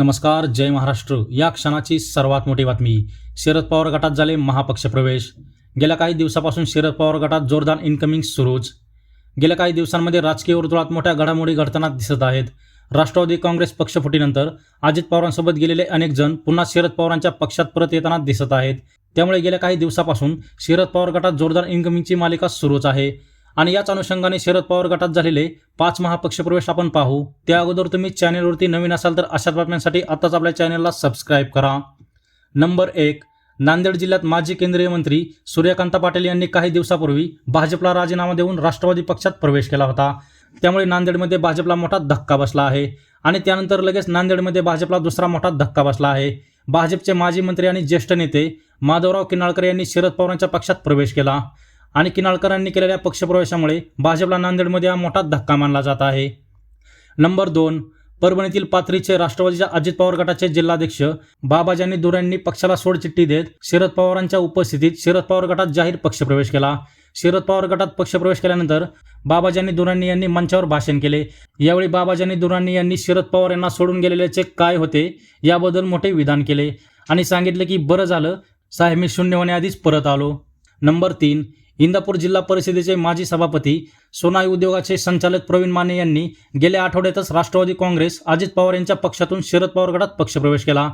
नमस्कार जय महाराष्ट्र. या क्षणाची सर्वात मोठी बातमी शरद पवार गटात झाले महापक्ष प्रवेश. गेल्या काही दिवसापासून शरद पवार गटात जोरदार इन्कमिंग सुरूच. गेल्या काही दिवसांमध्ये राजकीय वर्तुळात मोठ्या घडामोडी घडताना दिसत आहेत. राष्ट्रवादी काँग्रेस पक्षफुटीनंतर अजित पवारांसोबत गेलेले अनेक जण पुन्हा शरद पवारांच्या पक्षात परत येताना दिसत आहेत. त्यामुळे गेल्या काही दिवसापासून शरद पवार गटात जोरदार इन्कमिंगची मालिका सुरूच आहे. आणि याच अनुषंगाने शरद पवार गटात झालेले पाच महापक्षप्रवेश आपण पाहू. त्या अगोदर तुम्ही चॅनेलवरती नवीन असाल तर अशाच बातम्यांसाठी आत्ताच आपल्या चॅनेलला सबस्क्राईब करा. नंबर एक नांदेड जिल्ह्यात माजी केंद्रीय मंत्री सूर्यकांत पाटील यांनी काही दिवसापूर्वी भाजपला राजीनामा देऊन राष्ट्रवादी पक्षात प्रवेश केला होता. त्यामुळे नांदेडमध्ये भाजपला मोठा धक्का बसला आहे आणि त्यानंतर लगेच नांदेडमध्ये भाजपला दुसरा मोठा धक्का बसला आहे. भाजपचे माजी मंत्री आणि ज्येष्ठ नेते माधवराव किनाळकर यांनी शरद पवारांच्या पक्षात प्रवेश केला. आणि किनाळकरांनी केलेल्या पक्षप्रवेशामुळे भाजपला नांदेडमध्ये हा मोठा धक्का मानला जात आहे. नंबर दोन परभणीतील पाथरीचे राष्ट्रवादीच्या अजित पवार गटाचे जिल्हाध्यक्ष बाबाजानी दुर पक्षाला सोडचिठ्ठी देत शरद पवारांच्या उपस्थितीत शरद पवार गटात जाहीर पक्षप्रवेश केला. शरद पवार गटात पक्षप्रवेश केल्यानंतर बाबाजानी दुरांनी यांनी मंचावर भाषण केले. यावेळी बाबाजानी दुरांनी यांनी शरद पवार यांना सोडून गेलेल्याचे काय होते याबद्दल मोठे विधान केले आणि सांगितले की बरं झालं साहेब मी शून्य होण्याआधीच परत आलो. नंबर तीन इंदापूर जिल्हा परिषदेचे माजी सभापती सोनाई उद्योगाचे संचालक प्रवीण माने यांनी गेल्या आठवड्यातच राष्ट्रवादी काँग्रेस अजित पवार यांच्या पक्षातून शरद पवार गटात पक्षप्रवेश केला.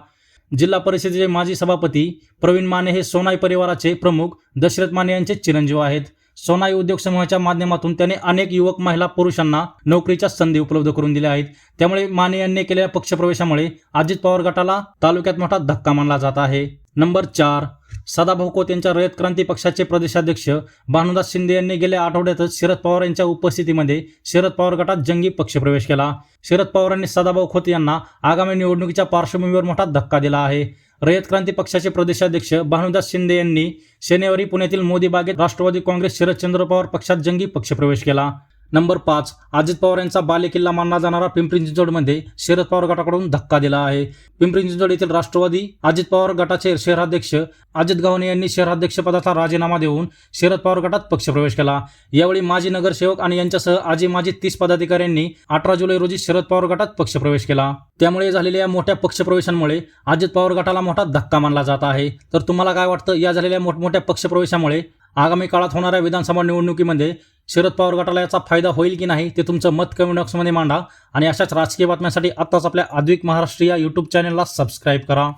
जिल्हा परिषदेचे माजी सभापती प्रवीण माने हे सोनाई परिवाराचे प्रमुख दशरथ माने यांचे चिरंजीव आहेत. सोनाई उद्योग समूहाच्या माध्यमातून त्याने अनेक युवक महिला पुरुषांना नोकरीच्या संधी उपलब्ध करून दिल्या आहेत. त्यामुळे माने यांनी केलेल्या पक्षप्रवेशामुळे अजित पवार गटाला तालुक्यात मोठा धक्का मानला जात आहे. नंबर चार सदाभाऊ खोत यांच्या रयत क्रांती पक्षाचे प्रदेशाध्यक्ष भानुदास शिंदे यांनी गेल्या आठवड्यातच शरद पवार यांच्या उपस्थितीमध्ये शरद पवार गटात जंगी पक्षप्रवेश केला. शरद पवारांनी सदाभाऊ खोत यांना आगामी निवडणुकीच्या पार्श्वभूमीवर मोठा धक्का दिला आहे. रयत क्रांती पक्षाचे प्रदेशाध्यक्ष भानुदास शिंदे यांनी शनिवारी पुण्यातील मोदी बागेत राष्ट्रवादी काँग्रेस शरदचंद्र पवार पक्षात जंगी पक्षप्रवेश केला. नंबर पाच अजित पवार यांचा बालेकिल्ला मानला जाणारा पिंपरी चिंचवडमध्ये शरद पवार गटाकडून धक्का दिला आहे. पिंपरी चिंचवड येथील राष्ट्रवादी अजित पवार गटाचे शहराध्यक्ष अजित गव्हाणे यांनी शहराध्यक्षपदाचा राजीनामा देऊन शरद पवार गटात पक्षप्रवेश केला. यावेळी माजी नगरसेवक आणि यांच्यासह आजी माजी तीस पदाधिकाऱ्यांनी अठरा जुलै रोजी शरद पवार गटात पक्षप्रवेश केला. त्यामुळे झालेल्या या मोठ्या पक्षप्रवेशांमुळे अजित पवार गटाला मोठा धक्का मानला जात आहे. तर तुम्हाला काय वाटतं? या झालेल्या मोठमोठ्या पक्षप्रवेशामुळे आगामी काळात होणाऱ्या विधानसभा निवडणुकीमध्ये शरद पवार गटाला याचा फायदा होईल की नाही ते तुमचं मत कमेंट बॉक्समध्ये मांडा. आणि अशाच राजकीय बातम्यांसाठी आत्ताच आपल्या आद्विक महाराष्ट्र या यूट्यूब चॅनलला सबस्क्राईब करा.